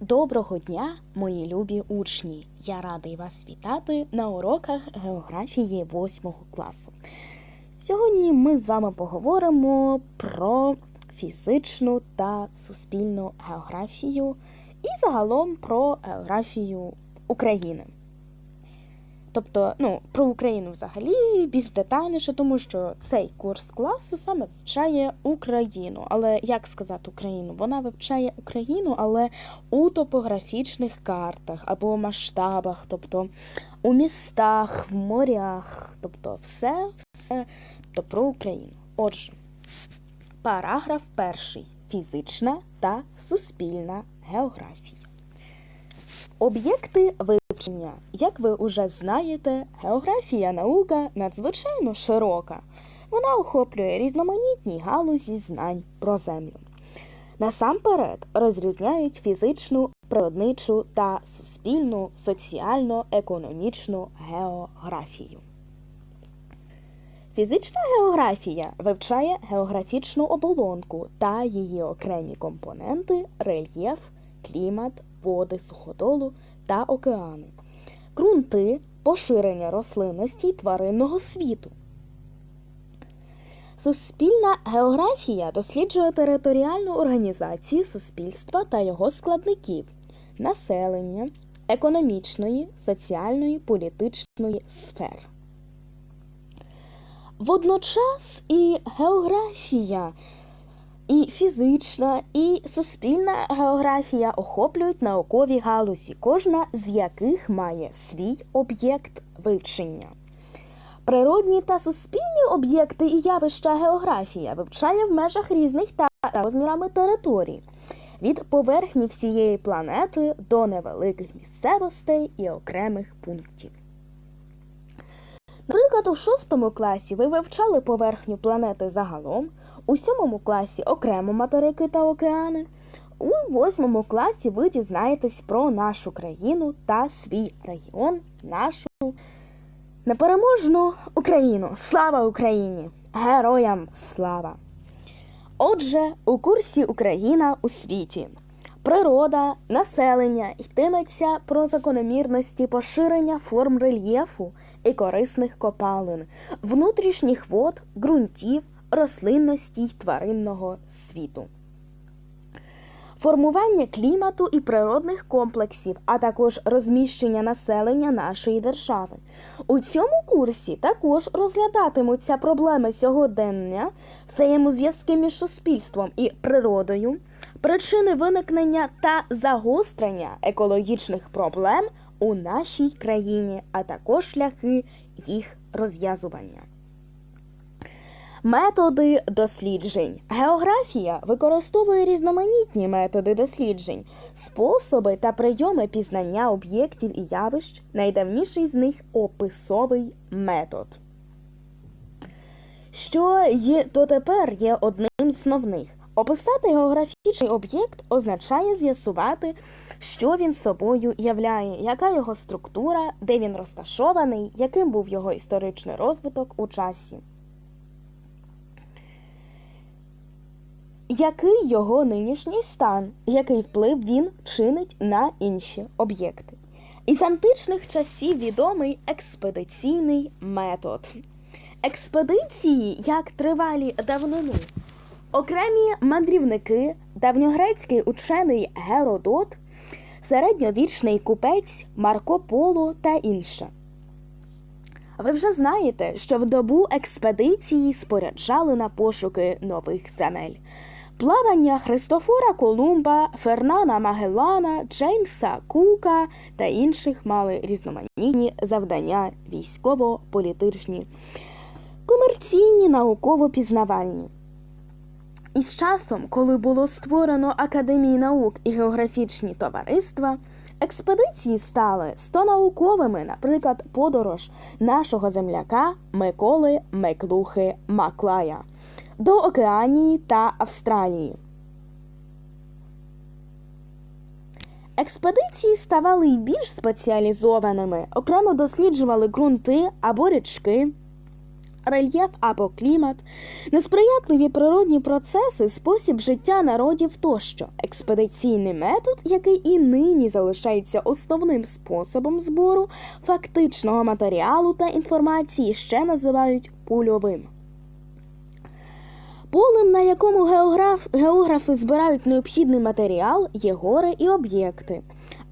Доброго дня, мої любі учні! Я радий вас вітати на уроках географії 8 класу. Сьогодні ми з вами поговоримо про фізичну та суспільну географію і загалом про географію України. Тобто, ну, про Україну взагалі більш детальніше, тому що цей курс класу саме вивчає Україну. Але як сказати Україну? Вона вивчає Україну, але у топографічних картах або масштабах, тобто у містах, в морях, тобто все, все то про Україну. Отже, параграф перший фізична та суспільна географія. Об'єкти вивчення. Як ви вже знаєте, географія наука надзвичайно широка. Вона охоплює різноманітні галузі знань про землю. Насамперед розрізняють фізичну, природничу та суспільну, соціально-економічну географію. Фізична географія вивчає географічну оболонку та її окремі компоненти, рельєф, клімат, води, суходолу та океани, ґрунти, поширення рослинності й тваринного світу. Суспільна географія досліджує територіальну організацію суспільства та його складників, населення, економічної, соціальної, політичної сфер. Водночас і географія і фізична, і суспільна географія охоплюють наукові галузі, кожна з яких має свій об'єкт вивчення. Природні та суспільні об'єкти і явища географія вивчає в межах різних та розмірами територій, від поверхні всієї планети до невеликих місцевостей і окремих пунктів. Наприклад, у шостому класі ви вивчали поверхню планети загалом, у сьомому класі окремо материки та океани. У восьмому класі ви дізнаєтесь про нашу країну та свій регіон, нашу непереможну Україну. Слава Україні! Героям слава! Отже, у курсі Україна у світі. Природа, населення йтиметься про закономірності поширення форм рельєфу і корисних копалин, внутрішніх вод, ґрунтів, рослинності й тваринного світу. Формування клімату і природних комплексів, а також розміщення населення нашої держави. У цьому курсі також розглядатимуться проблеми сьогодення, взаємозв'язки між суспільством і природою, причини виникнення та загострення екологічних проблем у нашій країні, а також шляхи їх розв'язування. Методи досліджень. Географія використовує різноманітні методи досліджень, способи та прийоми пізнання об'єктів і явищ. Найдавніший з них описовий метод. Що є дотепер є одним з основних. Описати географічний об'єкт означає з'ясувати, що він собою являє, яка його структура, де він розташований, яким був його історичний розвиток у часі. Який його нинішній стан, який вплив він чинить на інші об'єкти? Із античних часів відомий експедиційний метод. Експедиції як тривалі давнину. Окремі мандрівники, давньогрецький учений Геродот, середньовічний купець Марко Поло та інше. Ви вже знаєте, що в добу експедиції споряджали на пошуки нових земель. Плавання Христофора Колумба, Фернана Магеллана, Джеймса Кука та інших мали різноманітні завдання військово-політичні, комерційні, науково-пізнавальні. І з часом, коли було створено Академії наук і географічні товариства, експедиції стали стонауковими, наприклад, подорож нашого земляка Миколи Меклухи Маклая до Океанії та Австралії. Експедиції ставали й більш спеціалізованими, окремо досліджували ґрунти або річки, рельєф або клімат, несприятливі природні процеси, спосіб життя народів тощо. Експедиційний метод, який і нині залишається основним способом збору фактичного матеріалу та інформації, ще називають польовим. Полем, на якому географ, географи збирають необхідний матеріал, є гори і об'єкти.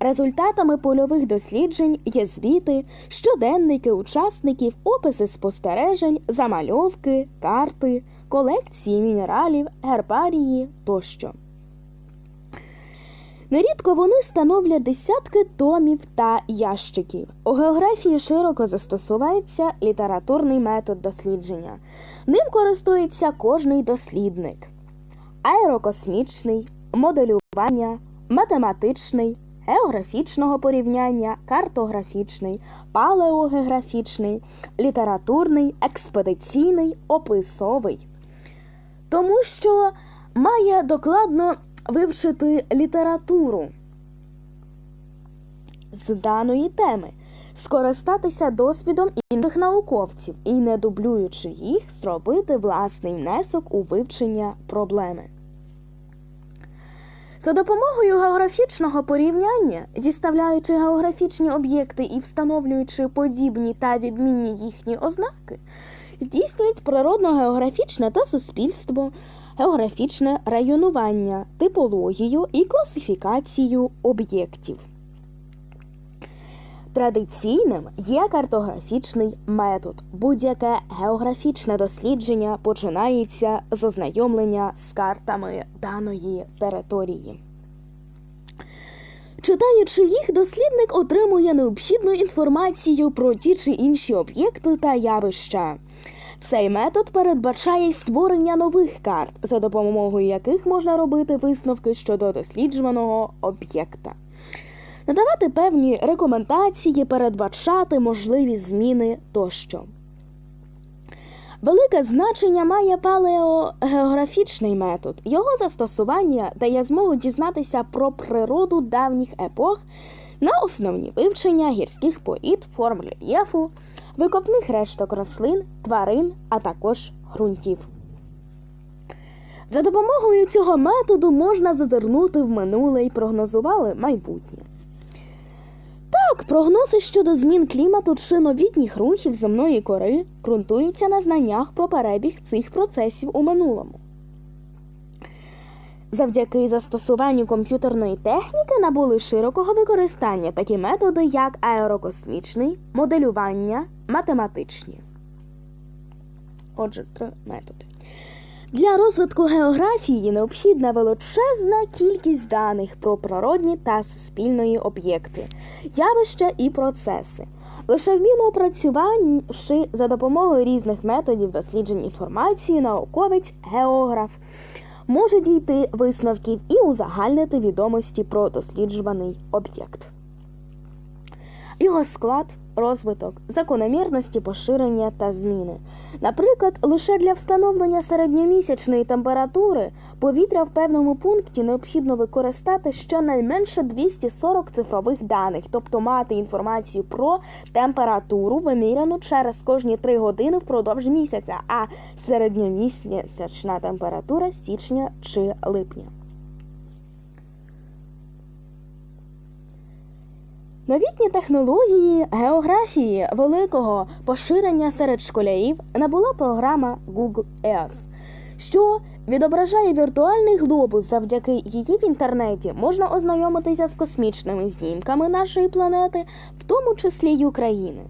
Результатами польових досліджень є звіти, щоденники учасників, описи спостережень, замальовки, карти, колекції мінералів, гербарії тощо. Нерідко вони становлять десятки томів та ящиків. У географії широко застосувається літературний метод дослідження. Ним користується кожний дослідник: аерокосмічний, моделювання, математичний, географічного порівняння, картографічний, палеогеографічний, літературний, експедиційний, описовий. Тому що має докладно вивчити літературу з даної теми, скористатися досвідом інших науковців і, не дублюючи їх, зробити власний внесок у вивчення проблеми. За допомогою географічного порівняння, зіставляючи географічні об'єкти і встановлюючи подібні та відмінні їхні ознаки, здійснюють природно-географічне та суспільство, географічне районування, типологію і класифікацію об'єктів. Традиційним є картографічний метод. Будь-яке географічне дослідження починається з ознайомлення з картами даної території. Читаючи їх, дослідник отримує необхідну інформацію про ті чи інші об'єкти та явища. Цей метод передбачає створення нових карт, за допомогою яких можна робити висновки щодо досліджуваного об'єкта надавати певні рекомендації, передбачати можливі зміни тощо. Велике значення має палеогеографічний метод. Його застосування дає змогу дізнатися про природу давніх епох на основні вивчення гірських порід, форм рельєфу, викопних решток рослин, тварин, а також ґрунтів. За допомогою цього методу можна зазирнути в минуле і прогнозували майбутнє. Прогнози щодо змін клімату чи новітніх рухів земної кори ґрунтуються на знаннях про перебіг цих процесів у минулому. Завдяки застосуванню комп'ютерної техніки набули широкого використання такі методи, як аерокосмічний, моделювання, математичні. Отже, три методи. Для розвитку географії необхідна величезна кількість даних про природні та суспільної об'єкти, явища і процеси. Лише вміло опрацювавши за допомогою різних методів досліджень інформації, науковець, географ може дійти висновків і узагальнити відомості про досліджуваний об'єкт. Його склад, розвиток, закономірності поширення та зміни. Наприклад, лише для встановлення середньомісячної температури повітря в певному пункті необхідно використати щонайменше 240 цифрових даних, тобто мати інформацію про температуру, виміряну через кожні 3 години впродовж місяця, а середньомісячна температура січня чи липня. Новітні технології географії великого поширення серед школярів набула програма Google Earth, що відображає віртуальний глобус. Завдяки її в інтернеті можна ознайомитися з космічними знімками нашої планети, в тому числі й України.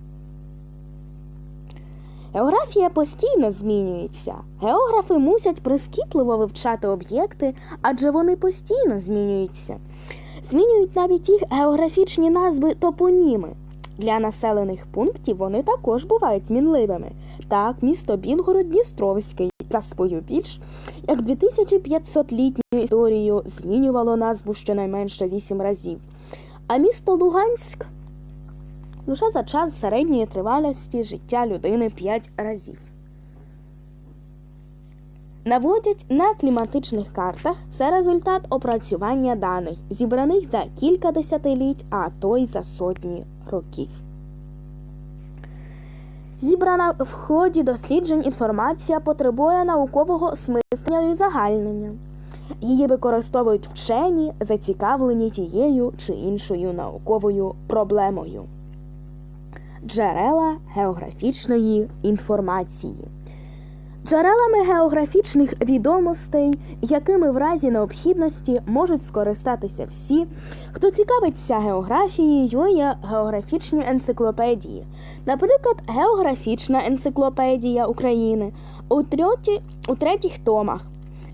Географія постійно змінюється. Географи мусять прискіпливо вивчати об'єкти, адже вони постійно змінюються. Змінюють навіть їх географічні назви топоніми. Для населених пунктів вони також бувають мінливими. Так, місто Білгород Дністровський за свою більш як 2500-літню історію змінювало назву щонайменше 8 разів. А місто Луганськ лише за час середньої тривалості життя людини 5 разів. Наводять на кліматичних картах це результат опрацювання даних, зібраних за кілька десятиліть, а то й за сотні років. Зібрана в ході досліджень інформація потребує наукового смислення і загальнення. Її використовують вчені, зацікавлені тією чи іншою науковою проблемою. Джерела географічної інформації. Джерелами географічних відомостей, якими в разі необхідності можуть скористатися всі, хто цікавиться географією, є географічні енциклопедії. Наприклад, Географічна енциклопедія України у, трьоті, у третіх томах,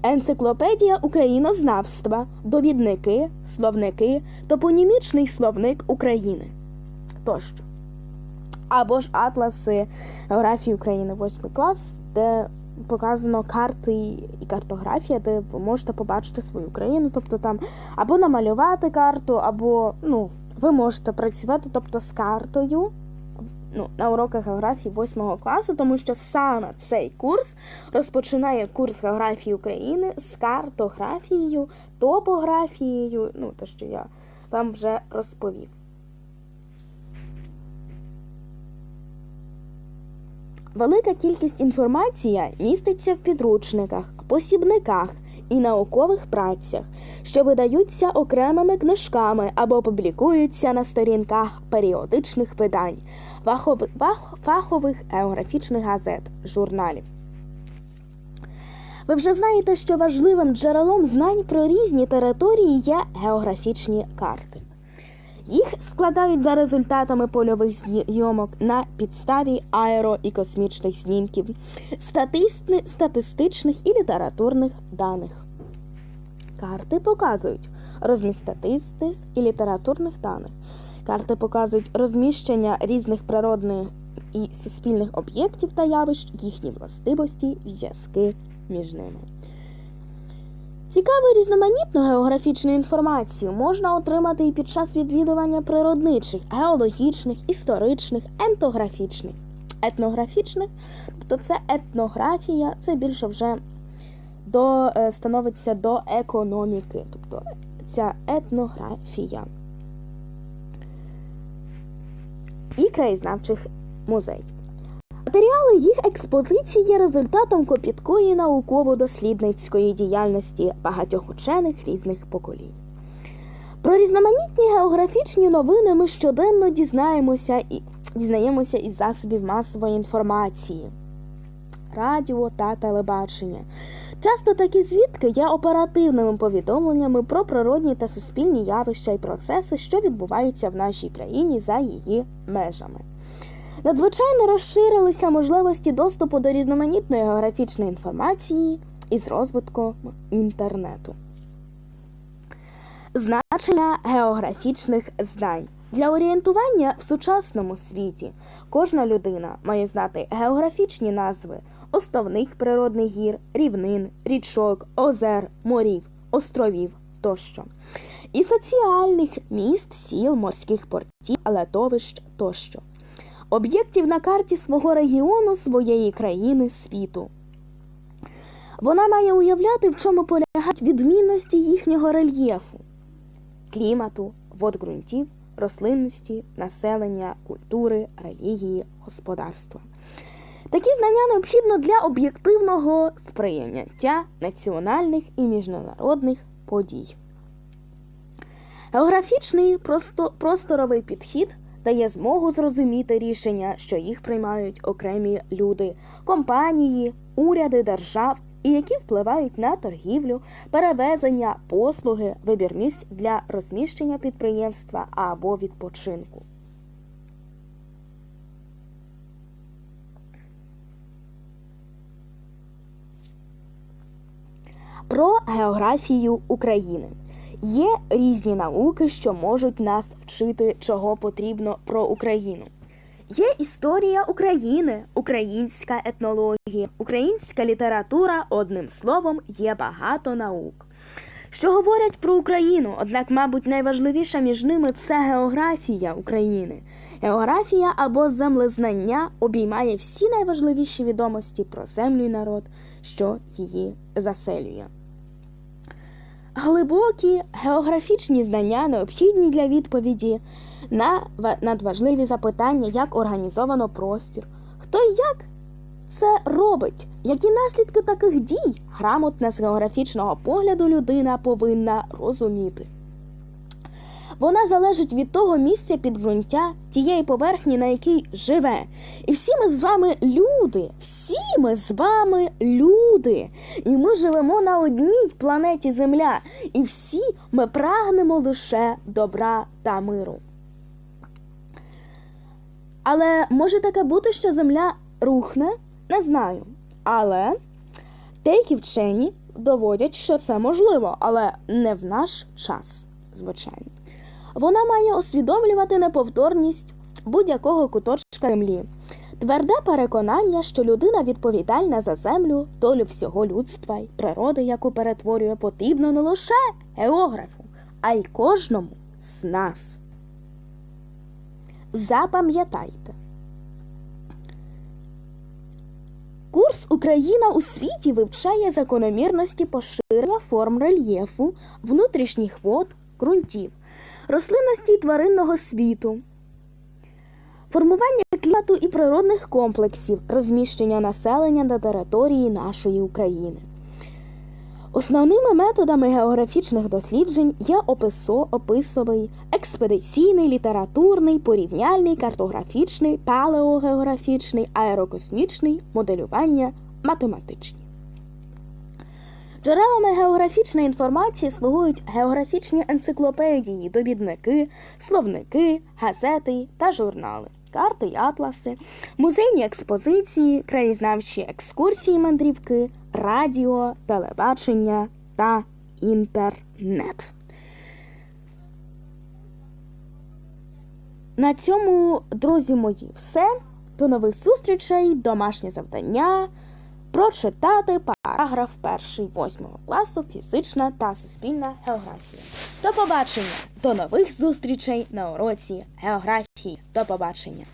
Енциклопедія українознавства, довідники, словники, топонімічний словник України тощо. Або ж атласи географії України 8 клас, де показано карти і картографія, де ви можете побачити свою країну, тобто там або намалювати карту, або ну, ви можете працювати тобто, з картою ну, на уроках географії 8 класу, тому що саме цей курс розпочинає курс географії України з картографією, топографією, ну, те, що я вам вже розповів. Велика кількість інформації міститься в підручниках, посібниках і наукових працях, що видаються окремими книжками або публікуються на сторінках періодичних видань, фахових, географічних газет, журналів. Ви вже знаєте, що важливим джерелом знань про різні території є географічні карти. Їх складають за результатами польових зйомок на підставі аеро і космічних знімків, статисти- статистичних і літературних даних. Карти показують розміст статистик і літературних даних. Карти показують розміщення різних природних і суспільних об'єктів та явищ, їхні властивості, зв'язки між ними. Цікаву різноманітну географічну інформацію можна отримати і під час відвідування природничих, геологічних, історичних, ентографічних, етнографічних, тобто це етнографія, це більше вже до, е, становиться до економіки, тобто ця етнографія. І краєзнавчих музеїв. Матеріали їх експозиції є результатом копіткої науково-дослідницької діяльності багатьох учених різних поколінь. Про різноманітні географічні новини ми щоденно дізнаємося і дізнаємося із засобів масової інформації, радіо та телебачення. Часто такі звідки є оперативними повідомленнями про природні та суспільні явища і процеси, що відбуваються в нашій країні за її межами. Надзвичайно розширилися можливості доступу до різноманітної географічної інформації із розвитком інтернету. Значення географічних знань. Для орієнтування в сучасному світі кожна людина має знати географічні назви основних природних гір, рівнин, річок, озер, морів, островів тощо, і соціальних міст, сіл, морських портів, летовищ тощо об'єктів на карті свого регіону, своєї країни, світу. Вона має уявляти, в чому полягають відмінності їхнього рельєфу, клімату, водґрунтів, рослинності, населення, культури, релігії, господарства. Такі знання необхідно для об'єктивного сприйняття національних і міжнародних подій. Географічний просто, просторовий підхід дає змогу зрозуміти рішення, що їх приймають окремі люди, компанії, уряди держав, і які впливають на торгівлю, перевезення, послуги, вибір місць для розміщення підприємства або відпочинку. Про географію України. Є різні науки, що можуть нас вчити, чого потрібно про Україну. Є історія України, українська етнологія, українська література, одним словом, є багато наук. Що говорять про Україну, однак, мабуть, найважливіша між ними це географія України. Географія або землезнання обіймає всі найважливіші відомості про землю і народ, що її заселює. Глибокі географічні знання необхідні для відповіді на ва- надважливі запитання, як організовано простір, Хто і як це робить? Які наслідки таких дій грамотна з географічного погляду людина повинна розуміти? Вона залежить від того місця підґрунтя, тієї поверхні, на якій живе. І всі ми з вами люди, всі ми з вами люди. І ми живемо на одній планеті Земля. І всі ми прагнемо лише добра та миру. Але може таке бути, що Земля рухне? Не знаю. Але деякі вчені доводять, що це можливо, але не в наш час, звичайно. Вона має усвідомлювати неповторність будь-якого куточка землі, тверде переконання, що людина відповідальна за землю, долю всього людства й природи, яку перетворює, потрібно не лише географу, а й кожному з нас. Запам'ятайте. Курс Україна у світі вивчає закономірності поширення форм рельєфу, внутрішніх вод, ґрунтів, рослинності й тваринного світу, формування клімату і природних комплексів, розміщення населення на території нашої України. Основними методами географічних досліджень є описо, описовий, експедиційний, літературний, порівняльний, картографічний, палеогеографічний, аерокосмічний, моделювання, математичні. Джерелами географічної інформації слугують географічні енциклопедії, довідники, словники, газети та журнали, карти й атласи, музейні експозиції, краєзнавчі екскурсії мандрівки, радіо, телебачення та інтернет. На цьому, друзі мої, все. До нових зустрічей, домашнє завдання. Прочитати параграф перший восьмого класу фізична та суспільна географія. До побачення! До нових зустрічей на уроці географії. До побачення!